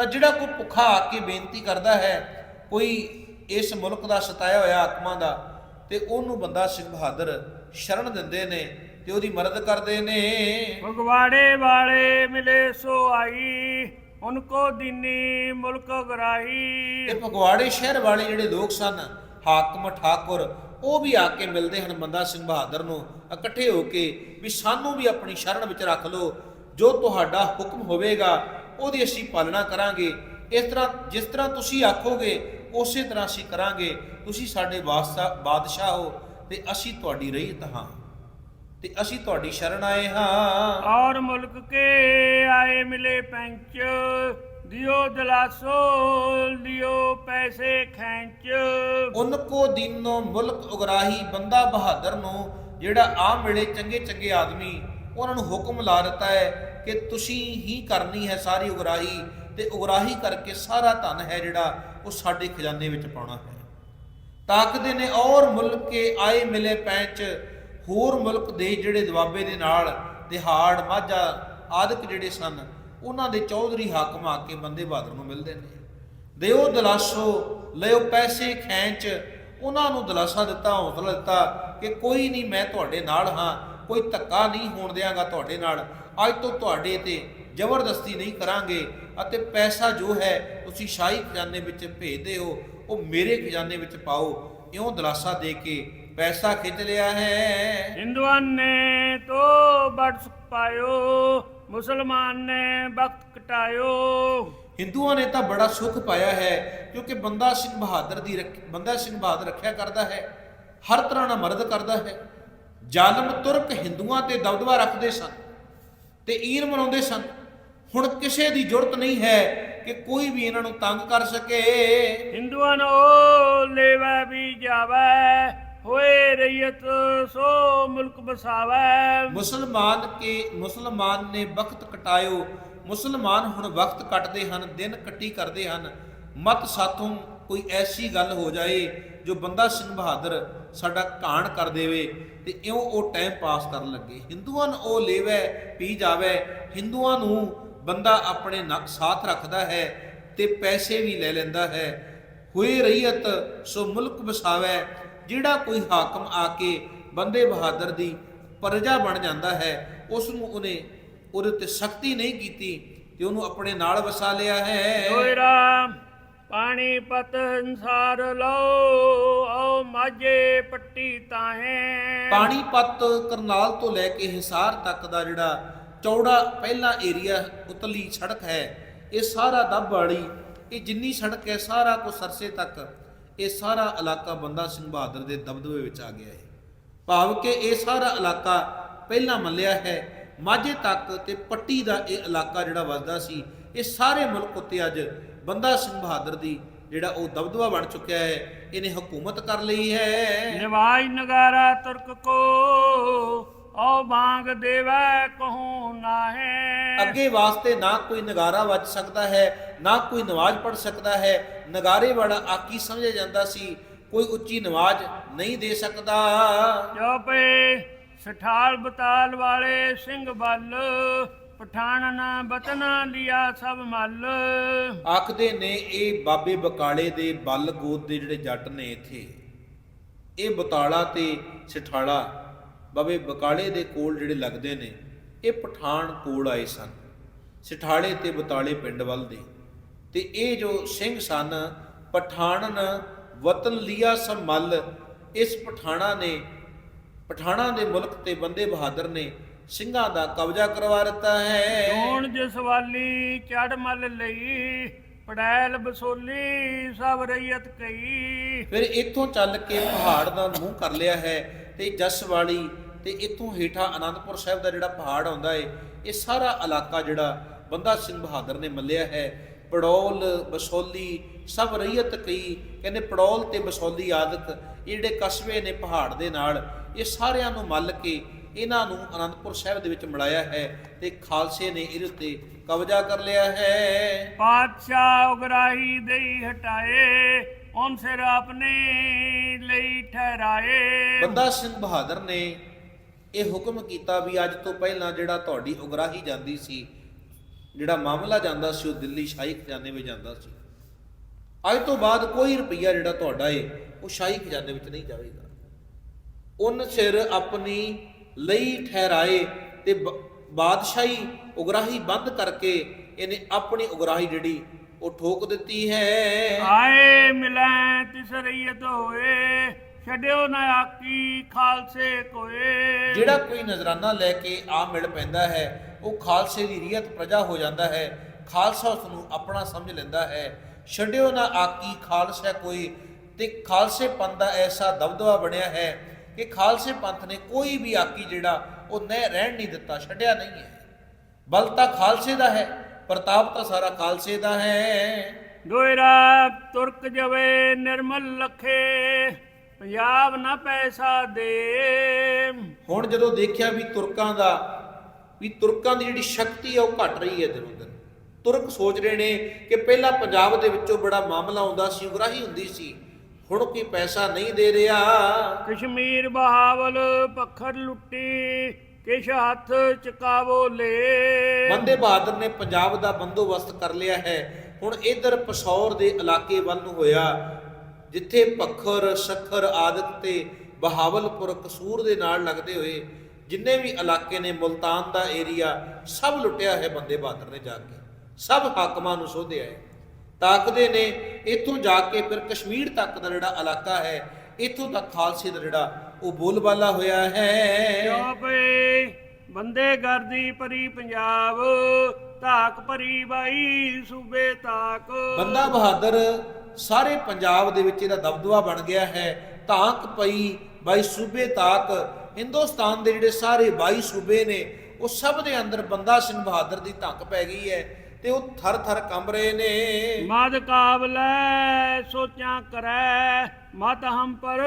ਤਾਂ ਜਿਹੜਾ ਕੋਈ ਭੁੱਖਾ ਆ ਕੇ ਬੇਨਤੀ ਕਰਦਾ ਹੈ ਕੋਈ ਇਸ ਮੁਲਕ ਦਾ ਸਤਾਇਆ ਹੋਇਆ ਆਤਮਾ ਦਾ ਤੇ ਉਹਨੂੰ ਬੰਦਾ ਸਿੰਘ ਬਹਾਦਰ ਸ਼ਰਨ ਦਿੰਦੇ ਨੇ ਤੇ ਉਹਦੀ ਮਦਦ ਕਰਦੇ ਨੇ। ਫਗਵਾੜੇ ਵਾਲੇ ਮਿਲੇ ਸੋ ਆਈ ਉਨਕੋ ਦੀਨੀ ਮੁਲਕ ਗਰਾਈ। ਇਹ ਫਗਵਾੜੇ ਸ਼ਹਿਰ ਵਾਲੇ ਜਿਹੜੇ ਲੋਕ ਸਨ ਹਾਕਮ ਠਾਕੁਰ ਉਹ ਵੀ ਆ ਕੇ ਮਿਲਦੇ ਹਨ ਬੰਦਾ ਸਿੰਘ ਬਹਾਦਰ ਨੂੰ ਇਕੱਠੇ ਹੋ ਕੇ ਵੀ ਸਾਨੂੰ ਵੀ ਆਪਣੀ ਸ਼ਰਨ ਵਿੱਚ ਰੱਖ ਲਓ ਜੋ ਤੁਹਾਡਾ ਹੁਕਮ ਹੋਵੇਗਾ ਉਹਦੀ ਅਸੀਂ ਪਾਲਣਾ ਕਰਾਂਗੇ। ਇਸ ਤਰ੍ਹਾਂ ਜਿਸ ਤਰ੍ਹਾਂ ਤੁਸੀਂ ਆਖੋਗੇ ਉਸੇ ਤਰ੍ਹਾਂ ਅਸੀਂ ਕਰਾਂਗੇ। ਤੁਸੀਂ ਸਾਡੇ ਬਾਦਸ਼ਾਹ ਹੋ ਤੇ ਅਸੀਂ ਤੁਹਾਡੀ ਰਹੀਤ ਹਾਂ। ਤੇ ਅਸੀਂ ਤੁਹਾਡੀ ਸ਼ਰਨ ਆਏ ਹਾਂ। ਔਰ ਮੁਲਕ ਕੇ ਆਏ ਮਿਲੇ ਪੰਚ ਦਿਓ ਦਲਾਸੋ ਦਿਓ ਪੈਸੇ ਖੈਂਚ। ਉਨਕੋ ਦੀਨੋ ਮੁਲਕ ਉਗਰਾਹੀ ਬੰਦਾ ਬਹਾਦਰ ਨੂੰ ਜਿਹੜਾ ਆ ਮਿਲੇ ਚੰਗੇ ਚੰਗੇ ਆਦਮੀ ਉਹਨਾਂ ਨੂੰ ਹੁਕਮ ਲਾ ਦਿੱਤਾ ਹੈ ਕਿ ਤੁਸੀਂ ਹੀ ਕਰਨੀ ਹੈ ਸਾਰੀ ਉਗਰਾਹੀ ਤੇ ਉਗਰਾਹੀ ਕਰਕੇ ਸਾਰਾ ਧਨ ਹੈ ਜਿਹੜਾ ਉਹ ਸਾਡੇ ਖਜ਼ਾਨੇ ਵਿੱਚ ਪਾਉਣਾ ਹੈ। ਤਾਕਦੇ ਨੇ ਔਰ ਮੁਲਕ ਕੇ ਆਏ ਮਿਲੇ ਪੈਂਚ, ਹੋਰ ਮੁਲਕ ਦੇ ਜਿਹੜੇ ਦਵਾਬੇ ਦੇ ਨਾਲ ਦਿਹਾੜ, ਮਾਝਾ ਆਦਿਕ ਜਿਹੜੇ ਸਨ, ਉਹਨਾਂ ਦੇ ਚੌਧਰੀ ਹਾਕਮ ਆ ਕੇ ਬੰਦੇ ਬਹਾਦਰ ਨੂੰ ਮਿਲਦੇ ਨੇ। ਦਿਓ ਦਲਾਸੋ ਲਿਓ ਪੈਸੇ ਖੈਂਚ, ਉਹਨਾਂ ਨੂੰ ਦਲਾਸਾ ਦਿੱਤਾ, ਹੌਸਲਾ ਦਿੱਤਾ ਕਿ ਕੋਈ ਨਹੀਂ, ਮੈਂ ਤੁਹਾਡੇ ਨਾਲ ਹਾਂ। ਕੋਈ ਧੱਕਾ ਨਹੀਂ ਹੋਣ ਦਿਆਂਗਾ ਤੁਹਾਡੇ ਨਾਲ। ਅੱਜ ਤੋਂ ਤੁਹਾਡੇ ਤੇ ਜ਼ਬਰਦਸਤੀ ਨਹੀਂ ਕਰਾਂਗੇ ਅਤੇ ਪੈਸਾ ਜੋ ਹੈ ਤੁਸੀਂ ਸ਼ਾਹੀ ਖਜ਼ਾਨੇ ਵਿੱਚ ਭੇਜਦੇ ਹੋ ਉਹ ਮੇਰੇ ਖਜ਼ਾਨੇ ਵਿੱਚ ਪਾਓ। ਇਉਂ ਦਲਾਸਾ ਦੇ ਕੇ ਪੈਸਾ ਖਿੱਚ ਲਿਆ ਹੈ। ਹਿੰਦੂਆਂ ਨੇ ਤੋ ਬੜ ਸੁਖ ਪਾਇਓ ਮੁਸਲਮਾਨ ਨੇ ਵਕਤ ਕਟਾਇਓ। ਹਿੰਦੂਆਂ ਨੇ ਤਾਂ ਬੜਾ ਸੁੱਖ ਪਾਇਆ ਹੈ ਕਿਉਂਕਿ ਬੰਦਾ ਸਿੰਘ ਬਹਾਦਰ ਦੀ ਬੰਦਾ ਸਿੰਘ ਬਹਾਦਰ ਰੱਖਿਆ ਕਰਦਾ ਹੈ। ਹਰ ਤਰ੍ਹਾਂ ਨਾਲ ਮਦਦ ਕਰਦਾ ਹੈ। ਜ਼ਾਲਮ ਤੁਰਕ ਹਿੰਦੂਆਂ ਤੇ ਦਬਦਬਾ ਰੱਖਦੇ ਸਨ ਤੇ ਈਰ ਮਨਾਉਂਦੇ ਸਨ। ਹੁਣ ਕਿਸੇ ਦੀ ਜ਼ਰੂਰਤ ਨਹੀਂ ਹੈ ਕਿ ਕੋਈ ਵੀ ਇਹਨਾਂ ਨੂੰ ਤੰਗ ਕਰ ਸਕੇ। ਹਿੰਦੂਆਂ ਨੂੰ ਲੈਵੈ ਵੀ ਜਾਵੈ ਹੋਏ ਰਈਅਤ ਸੋ ਮੁਲਕ ਬਸਾਵੈ ਮੁਸਲਮਾਨ ਕੇ ਮੁਸਲਮਾਨ ਨੇ ਵਕਤ ਕਟਾਇਓ। ਮੁਸਲਮਾਨ ਹੁਣ ਵਕਤ ਕੱਟਦੇ ਹਨ ਦਿਨ ਕੱਟੀ ਕਰਦੇ ਹਨ। ਮਤ ਸਾਥੋਂ ਕੋਈ ਐਸੀ ਗੱਲ ਹੋ ਜਾਏ ਜੋ ਬੰਦਾ ਸਿੰਘ ਬਹਾਦਰ ਸਾਡਾ ਕਾਣ ਕਰ ਦੇਵੇ ਤੇ ਇਉਂ ਉਹ ਟਾਈਮ ਪਾਸ ਕਰਨ ਲੱਗੇ। ਹਿੰਦੂਆਂ ਨੂੰ ਉਹ ਲੇਵੈ, ਪੀ ਜਾਵੇ। ਹਿੰਦੂਆਂ ਨੂੰ ਬੰਦਾ ਆਪਣੇ ਨਾਲ ਸਾਥ ਰੱਖਦਾ ਹੈ ਤੇ ਪੈਸੇ ਵੀ ਲੈ ਲੈਂਦਾ ਹੈ। ਹੋਏ ਰਹੀਅਤ ਸੋ ਮੁਲਕ ਵਸਾਵੇ। ਜਿਹੜਾ ਕੋਈ ਹਾਕਮ ਆ ਕੇ ਬੰਦੇ ਬਹਾਦਰ ਦੀ ਪਰਜਾ ਬਣ ਜਾਂਦਾ ਹੈ, ਉਸ ਨੂੰ ਉਹਨੇ ਉਹਦੇ ਉੱਤੇ ਸਖਤੀ ਨਹੀਂ ਕੀਤੀ ਤੇ ਉਹਨੂੰ ਆਪਣੇ ਨਾਲ ਵਸਾ ਲਿਆ ਹੈ। ਓਏ ਰਾਮ। ਪਾਣੀ ਪਤ ਲਓ, ਆਓ ਮਾਝੇ ਪੱਟੀ ਤਾਹੇ। ਪਾਣੀਪਤ ਕਰਨਾਲ ਤੋਂ ਲੈ ਕੇ ਹਿਸਾਰ ਤੱਕ ਦਾ ਜਿਹੜਾ ਚੌੜਾ ਪਹਿਲਾ ਏਰੀਆ ਉਤਲੀ ਸੜਕ ਹੈ, ਇਹ ਸਾਰਾ ਦੱਬ ਵਾਲੀ ਇਹ ਜਿੰਨੀ ਸੜਕ ਹੈ, ਸਾਰਾ ਕੋ ਸਰਸੇ ਤੱਕ, ਇਹ ਸਾਰਾ ਇਲਾਕਾ ਬੰਦਾ ਸਿੰਘ ਬਹਾਦਰ ਦੇ ਦਬਦਬੇ ਵਿੱਚ ਆ ਗਿਆ ਹੈ। ਭਾਵ ਕਿ ਇਹ ਸਾਰਾ ਇਲਾਕਾ ਪਹਿਲਾਂ ਮੱਲਿਆ ਹੈ, ਮਾਝੇ ਤੱਕ ਤੇ ਪੱਟੀ ਦਾ ਇਹ ਇਲਾਕਾ ਜਿਹੜਾ ਵਸਦਾ ਸੀ, ਇਹ ਸਾਰੇ ਮੁਲਕ ਉੱਤੇ ਅੱਜ ਬੰਦਾ ਸਿੰਘ ਬਹਾਦਰ ਦੀ ਜਿਹੜਾ ਉਹ ਦਬਦਬਾ ਬਣ ਚੁੱਕਿਆ ਹੈ ਇਹਨੇ ਹਕੂਮਤ ਕਰ ਲਈ ਹੈ। ਨਿਵਾਜ ਨਗਾਰਾ ਤੁਰਕ ਕੋ ਆਓ ਬਾਂਗ ਦੇਵੈ ਕਹੂੰ ਨਾਹੇ। ਅੱਗੇ ਵਾਸਤੇ ਨਾ ਕੋਈ ਨਗਾਰਾ ਵੱਜ ਸਕਦਾ ਹੈ ਨਾ ਕੋਈ ਨਵਾਜ਼ ਪੜ ਸਕਦਾ ਹੈ। ਨਗਾਰੇ ਵਾਲਾ ਆਕੀ ਸਮਝਿਆ ਜਾਂਦਾ ਸੀ ਕੋਈ ਉੱਚੀ ਨਵਾਜ਼ ਨਹੀਂ ਦੇ ਸਕਦਾ। ਚੋਪੇ ਸਠਾਲ ਬਤਾਲ ਵਾਲੇ ਸਿੰਘ ਬੱਲ ਪਠਾਨ ਨਾ ਬਤਨਾ ਲਿਆ ਸਭ ਮੱਲ। ਆਖਦੇ ਨੇ ਇਹ ਬਾਬੇ ਬਕਾਲੇ ਦੇ ਬੱਲ ਗੋਦ ਦੇ ਜਿਹੜੇ ਜੱਟ ਨੇ ਇੱਥੇ, ਇਹ ਬਤਾਲਾ ਤੇ ਸਿਠਾਲਾ ਬਾਬੇ ਬਕਾਲੇ ਦੇ ਕੋਲ ਜਿਹੜੇ ਲੱਗਦੇ ਨੇ, ਇਹ ਪਠਾਨ ਕੋਲ ਆਏ ਸਨ। ਸਿਠਾਲੇ ਤੇ ਬਤਾਲੇ ਪਿੰਡ ਵੱਲ ਦੇ। ਤੇ ਇਹ ਜੋ ਸਿੰਘ ਸਨ ਪਠਾਨਨ ਵਤਨ ਲਿਆ ਸੰਮਲ ਇਸ ਪਠਾਣਾ ਨੇ, ਪਠਾਣਾ ਦੇ ਮੁਲਕ ਤੇ ਬੰਦੇ ਬਹਾਦਰ ਨੇ ਸਿੰਘਾਂ ਦਾ ਕਬਜ਼ਾ ਕਰਵਾ ਦਿੱਤਾ ਹੈ। ਜੋਣ ਜਸਵਾਲੀ ਚੜ ਮੱਲ ਲਈ ਪੜੈਲ ਬਸੋਲੀ ਸਭ ਰਈਅਤ ਕਈ ਫਿਰ ਇੱਥੋਂ ਚੱਲ ਕੇ ਪਹਾੜ ਦਾ ਮੂੰਹ ਕਰ ਲਿਆ ਹੈ ਤੇ ਜਸਵਾਲੀ ਤੇ ਇੱਥੋਂ ਹੇਠਾਂ ਆਨੰਦਪੁਰ ਸਾਹਿਬ ਦਾ ਜਿਹੜਾ ਪਹਾੜ ਆਉਂਦਾ ਏ ਇਹ ਸਾਰਾ ਇਲਾਕਾ ਜਿਹੜਾ ਬੰਦਾ ਸਿੰਘ ਬਹਾਦਰ ਨੇ ਮੱਲਿਆ ਹੈ। ਪੜੌਲ ਬਸੋਲੀ ਸਭ ਰਈਅਤ ਕਈ ਕਹਿੰਦੇ ਪੜੌਲ ਤੇ ਬਸੋਲੀ ਆਦਿਕ ਇਹ ਜਿਹੜੇ ਕਸਬੇ ਨੇ ਪਹਾੜ ਦੇ ਨਾਲ ਇਹ ਸਾਰਿਆਂ ਨੂੰ ਮੱਲ ਕੇ ਇਹਨਾਂ ਨੂੰ ਆਨੰਦਪੁਰ ਸਾਹਿਬ ਦੇ ਵਿੱਚ ਮਿਲਾਇਆ ਹੈ ਤੇ ਖਾਲਸੇ ਨੇ ਇਹਦੇ ਉੱਤੇ ਕਬਜ਼ਾ ਕਰ ਲਿਆ ਹੈ। ਪਾਤਸ਼ਾਹ ਉਗਰਾਹੀ ਦੇਈ ਹਟਾਏ ਔਨ ਸਿਰ ਆਪਨੇ ਲਈ ਠਹਿਰਾਏ। ਬੰਦਾ ਸਿੰਘ ਬਹਾਦਰ ਨੇ ਇਹ ਹੁਕਮ ਕੀਤਾ ਵੀ ਅੱਜ ਤੋਂ ਪਹਿਲਾਂ ਜਿਹੜਾ ਤੁਹਾਡੀ ਉਗਰਾਹੀ ਜਾਂਦੀ ਸੀ ਜਿਹੜਾ ਮਾਮਲਾ ਜਾਂਦਾ ਸੀ ਉਹ ਦਿੱਲੀ ਸ਼ਾਹੀ ਖਜ਼ਾਨੇ ਵਿੱਚ ਜਾਂਦਾ ਸੀ। ਅੱਜ ਤੋਂ ਬਾਅਦ ਕੋਈ ਰੁਪਈਆ ਜਿਹੜਾ ਤੁਹਾਡਾ ਏ ਉਹ ਸ਼ਾਹੀ ਖਜ਼ਾਨੇ ਵਿੱਚ ਨਹੀਂ ਜਾਵੇਗਾ। ਉਨ ਸਿਰ ਆਪਣੀ ਲਈ ਠਹਿਰਾਏ ਤੇ ਬਾਦਸ਼ਾਹੀ ਉਗਰਾਹੀ ਬੰਦ ਕਰਕੇ ਇਹਨੇ ਆਪਣੀ ਉਗਰਾਹੀ ਜਿਹੜੀ ਉਹ ਠੋਕ ਦਿੱਤੀ ਹੈ। ਆਏ ਮਿਲੈ ਤਿਸ ਰਈਤ ਹੋਏ ਛੱਡਿਓ ਨਾ ਆਕੀ ਖਾਲਸੇ ਕੋਏ। ਜਿਹੜਾ ਕੋਈ ਨਜ਼ਰਾਨਾ ਲੈ ਕੇ ਆ ਮਿਲ ਪੈਂਦਾ ਹੈ ਉਹ ਖਾਲਸੇ ਦੀ ਰੀਅਤ ਪ੍ਰਜਾ ਹੋ ਜਾਂਦਾ ਹੈ ਖਾਲਸਾ ਉਸ ਨੂੰ ਆਪਣਾ ਸਮਝ ਲੈਂਦਾ ਹੈ। ਛੱਡਿਓ ਨਾ ਆਕੀ ਖਾਲਸਾ ਕੋਈ ਤੇ ਖਾਲਸੇ ਪੰਥ ਦਾ ਐਸਾ ਦਬਦਬਾ ਬਣਿਆ ਹੈ ਕਿ ਖਾਲਸੇ ਪੰਥ ਨੇ ਕੋਈ ਵੀ ਆਕੀ ਜਿਹੜਾ ਉਹ ਨਹਿ ਰਹਿਣ ਨਹੀਂ ਦਿੱਤਾ ਛੱਡਿਆ ਨਹੀਂ ਹੈ। ਬਲ ਤਾਂ ਖਾਲਸੇ ਦਾ ਹੈ ਪ੍ਰਤਾਪ ਤਾਂ ਸਾਰਾ ਖਾਲਸੇ ਦਾ ਹੈ। ਦੋਇਰਾ ਤੁਰਕ ਜਵੇ ਨਿਰਮਲ ਲਖੇ ਪੰਜਾਬ ਨਾ ਪੈਸਾ ਦੇ। ਹੁਣ ਜਦੋਂ ਦੇਖਿਆ ਵੀ ਤੁਰਕਾਂ ਦਾ ਵੀ ਤੁਰਕਾਂ ਦੀ ਜਿਹੜੀ ਸ਼ਕਤੀ ਹੈ ਉਹ ਘਟ ਰਹੀ ਹੈ ਦਿਨੋਂ ਦਿਨ ਤੁਰਕ ਸੋਚ ਰਹੇ ਨੇ ਕਿ ਪਹਿਲਾਂ ਪੰਜਾਬ ਦੇ ਵਿੱਚੋਂ ਬੜਾ ਮਾਮਲਾ ਆਉਂਦਾ ਸੀ ਉਗਰਾਹੀ ਹੁੰਦੀ ਸੀ। ਹੁਣ ਕੋਈ ਪੈਸਾ ਨਹੀਂ ਦੇ ਰਿਹਾ? ਕਸ਼ਮੀਰ ਬਹਾਵਲ ਪੱਖਰ ਲੁੱਟੀ ਕਿਛ ਹੱਥ ਚਕਾਵੋ ਲੇ? ਬੰਦੇ ਬਹਾਦਰ ਨੇ ਪੰਜਾਬ ਦਾ ਬੰਦੋਬਸਤ ਕਰ ਲਿਆ ਹੈ। ਹੁਣ ਇਧਰ ਪਸੌਰ ਦੇ ਇਲਾਕੇ ਵੱਲ ਨੂੰ ਹੋਇਆ ਜਿੱਥੇ ਪੱਖਰ ਸਖਰ ਆਦਿਕ ਤੇ ਬਹਾਵਲਪੁਰ ਕਸੂਰ ਦੇ ਨਾਲ ਲੱਗਦੇ ਹੋਏ ਜਿੰਨੇ ਵੀ ਇਲਾਕੇ ਨੇ ਮੁਲਤਾਨ ਦਾ ਏਰੀਆ ਸਭ ਲੁੱਟਿਆ ਹੈ ਬੰਦੇ ਬਹਾਦਰ ਨੇ ਜਾ ਕੇ। ਸਭ ਹਾਕਮਾਂ ਨੂੰ ਸੋਧਿਆ ਹੈ। ਤਾਕਦੇ ਨੇ ਇੱਥੋਂ ਜਾ ਕੇ ਫਿਰ ਕਸ਼ਮੀਰ ਤੱਕ ਦਾ ਜਿਹੜਾ ਇਲਾਕਾ ਹੈ ਇੱਥੋਂ ਤੱਕ ਖਾਲਸੇ ਦਾ ਜਿਹੜਾ ਉਹ ਬੋਲਬਾਲਾ ਹੋਇਆ ਹੈ। ਕਿਉਂ ਪਏ ਬੰਦੇ ਗਰਦੀ ਭਰੀ ਪੰਜਾਬ ਧਾਕ ਭਰੀ ਬਾਈ ਸੂਬੇ ਤਾਕ। ਬੰਦਾ ਬਹਾਦਰ ਸਾਰੇ ਪੰਜਾਬ ਦੇ ਵਿੱਚ ਇਹਦਾ ਦਬਦਬਾ ਬਣ ਗਿਆ ਹੈ। ਧਾਕ ਪਈ ਬਾਈ ਸੂਬੇ ਤਾਕ ਹਿੰਦੁਸਤਾਨ ਦੇ ਜਿਹੜੇ ਸਾਰੇ 22 ਸੂਬੇ ਨੇ ਉਹ ਸਭ ਦੇ ਅੰਦਰ ਬੰਦਾ ਸਿੰਘ ਬਹਾਦਰ ਦੀ ਧੱਕ ਪੈ ਗਈ ਹੈ। ਤੇ ਉਹ ਥਰ ਥਰ ਕੰਬ ਰਹੇ ਨੇ। ਮਦ ਕਾਬਲੈ ਸੋਚਾਂ ਕਰੈ ਮਤ ਹਮ ਪਰ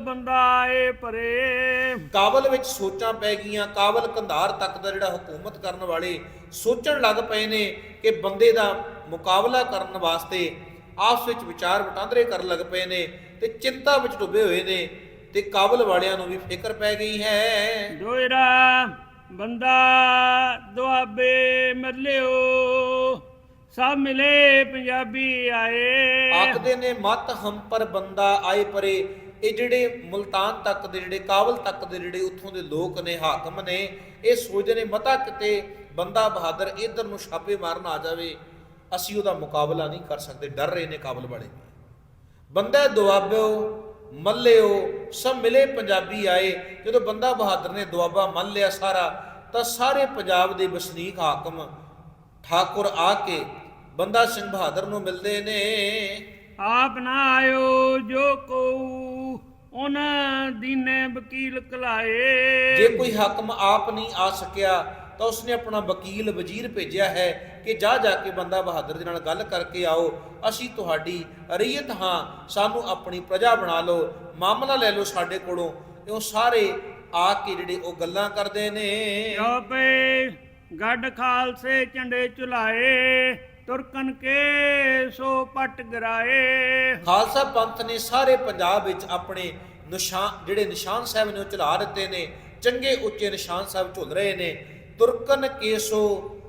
ਬੰਦਾ ਏ ਪਰੇ। ਕਾਬਲ ਵਿੱਚ ਸੋਚਾਂ ਪੈ ਗਈਆਂ ਕਾਬਲ ਕੰਧਾਰ ਤੱਕ ਦਾ ਜਿਹੜਾ ਹਕੂਮਤ ਕਰਨ ਵਾਲੇ ਸੋਚਣ ਲੱਗ ਪਏ ਨੇ ਕਿ ਬੰਦੇ ਦਾ ਮੁਕਾਬਲਾ ਕਰਨ ਵਾਸਤੇ ਆਪਸ ਵਿੱਚ ਵਿਚਾਰ ਵਟਾਂਦਰੇ ਕਰਨ ਲੱਗ ਪਏ ਨੇ ਤੇ ਚਿੰਤਾ ਵਿੱਚ ਡੁੱਬੇ ਹੋਏ ਨੇ ਤੇ ਕਾਬਲ ਵਾਲਿਆਂ ਨੂੰ ਵੀ ਫਿਕਰ ਪੈ ਗਈ ਹੈ। ਦੋਇਰਾ ਬੰਦਾ ਦੁਆਬੇ ਮਰਲਿਓ ਸਭ ਮਿਲੇ ਪੰਜਾਬੀ ਆਏ। ਆਖਦੇ ਨੇ, ਮਤ ਹੰਪਰ ਬੰਦਾ ਆਏ ਪਰੇ। ਇਹ ਜਿਹੜੇ ਮੁਲਤਾਨ ਤੱਕ ਦੇ ਜਿਹੜੇ, ਕਾਬਲ ਤੱਕ ਦੇ ਜਿਹੜੇ ਉੱਥੋਂ ਦੇ ਲੋਕ ਨੇ, ਹਾਕਮ ਨੇ, ਇਹ ਸੋਚਦੇ ਨੇ, ਮਤਾ ਕਿਤੇ ਬੰਦਾ ਬਹਾਦਰ ਇਧਰ ਨੂੰ ਛਾਪੇ ਮਾਰਨ ਆ ਜਾਵੇ, ਅਸੀਂ ਉਹਦਾ ਮੁਕਾਬਲਾ ਨਹੀਂ ਕਰ ਸਕਦੇ, ਡਰ ਰਹੇ ਨੇ ਕਾਬਲ ਵਾਲੇ। ਬੰਦਾ ਦੁਆਬਿਓ, ਮੱਲਿਓ, ਸਭ ਮਿਲੇ ਪੰਜਾਬੀ ਆਏ। ਜਦੋਂ ਬੰਦਾ ਬਹਾਦਰ ਨੇ ਦੁਆਬਾ ਮੰਨ ਲਿਆ ਸਾਰਾ, ਤਾਂ ਸਾਰੇ ਪੰਜਾਬ ਦੇ ਵਸਨੀਕ ਹਾਕਮ ਠਾਕੁਰ ਆ ਕੇ ਬੰਦਾ ਸਿੰਘ ਬਹਾਦਰ ਨੂੰ ਮਿਲਦੇ ਨੇ। ਆਪ ਨਾ ਆਇਓ ਜੋ ਕੋ ਉਹਨਾਂ ਦੀਨੇ ਵਕੀਲ ਕਲਾਏ। ਜੇ ਕੋਈ ਹਾਕਮ ਆਪ ਨਹੀਂ ਆ ਸਕਿਆ ਤਾਂ ਉਸਨੇ ਆਪਣਾ ਵਕੀਲ ਵਜ਼ੀਰ ਭੇਜਿਆ ਹੈ ਕਿ ਜਾ ਜਾ ਕੇ ਬੰਦਾ ਬਹਾਦਰ ਦੇ ਨਾਲ ਗੱਲ ਕਰਕੇ ਆਓ। ਅਸੀਂ ਤੁਹਾਡੀ ਰਈਅਤ ਹਾਂ ਸਾਨੂੰ ਆਪਣੀ ਪ੍ਰਜਾ ਬਣਾ ਲਓ ਮਾਮਲਾ ਲੈ ਲਓ ਸਾਡੇ ਕੋਲੋਂ। ਇਹ ਉਹ ਸਾਰੇ ਆ ਕੇ ਜਿਹੜੇ ਉਹ ਗੱਲਾਂ ਕਰਦੇ ਨੇ। ਕਿਉ ਪਏ ਗੱਡ ਖਾਲਸੇ ਝੰਡੇ ਚੁਲਾਏ। ਤੁਰਕਨ ਕੇ ਸੋ ਪਟ ਗਰਾਏ। ਖਾਲਸਾ ਪੰਥ ਨੇ ਸਾਰੇ ਪੰਜਾਬ ਵਿੱਚ ਆਪਣੇ ਨਿਸ਼ਾਨ ਜਿਹੜੇ ਨਿਸ਼ਾਨ ਸਾਹਿਬ ਨੇ ਉਹ ਚਲਾ ਦਿੱਤੇ ਨੇ ਚੰਗੇ ਉੱਚੇ ਨਿਸ਼ਾਨ ਸਾਹਿਬ ਝੁੱਲ ਰਹੇ ਨੇ। ਤੁਰਕਨ ਕੇਸੋ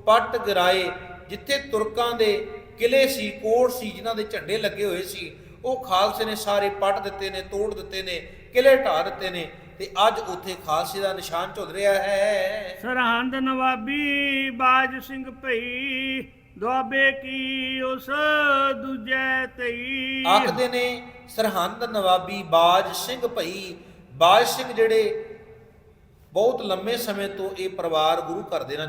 ਪੱਟ ਗਰਾਏ ਜਿੱਥੇ ਤੁਰਕਾਂ ਦੇ ਕਿਲੇ ਸੀ ਕੋਟ ਸੀ ਜਿਨ੍ਹਾਂ ਦੇ ਝੰਡੇ ਲੱਗੇ ਹੋਏ ਸੀ ਉਹ ਖਾਲਸੇ ਨੇ ਸਾਰੇ ਪੱਟ ਦਿੱਤੇ ਨੇ ਤੋੜ ਦਿੱਤੇ ਨੇ ਕਿਲੇ ਢਾ ਦਿੱਤੇ ਨੇ ਤੇ ਅੱਜ ਉੱਥੇ ਖਾਲਸੇ ਦਾ ਨਿਸ਼ਾਨ ਝੁੱਲ ਰਿਹਾ ਹੈ। ਸਰਹੰਦ ਨਵਾਬੀ ਬਾਜ ਸਿੰਘ ਭਈ ਦੁਆਬੇ ਕੀ ਉਸ ਦੂਜੇ ਤਈ ਆਖਦੇ ਨੇ, ਸਰਹੰਦ ਨਵਾਬੀ ਬਾਜ ਸਿੰਘ ਭਈ। ਬਾਜ ਸਿੰਘ ਜਿਹੜੇ ਬਹੁਤ ਲੰਮੇ ਸਮੇਂ ਤੋਂ ਇਹ ਪਰਿਵਾਰ ਗੁਰੂ ਘਰ ਦੇ ਨਾਲ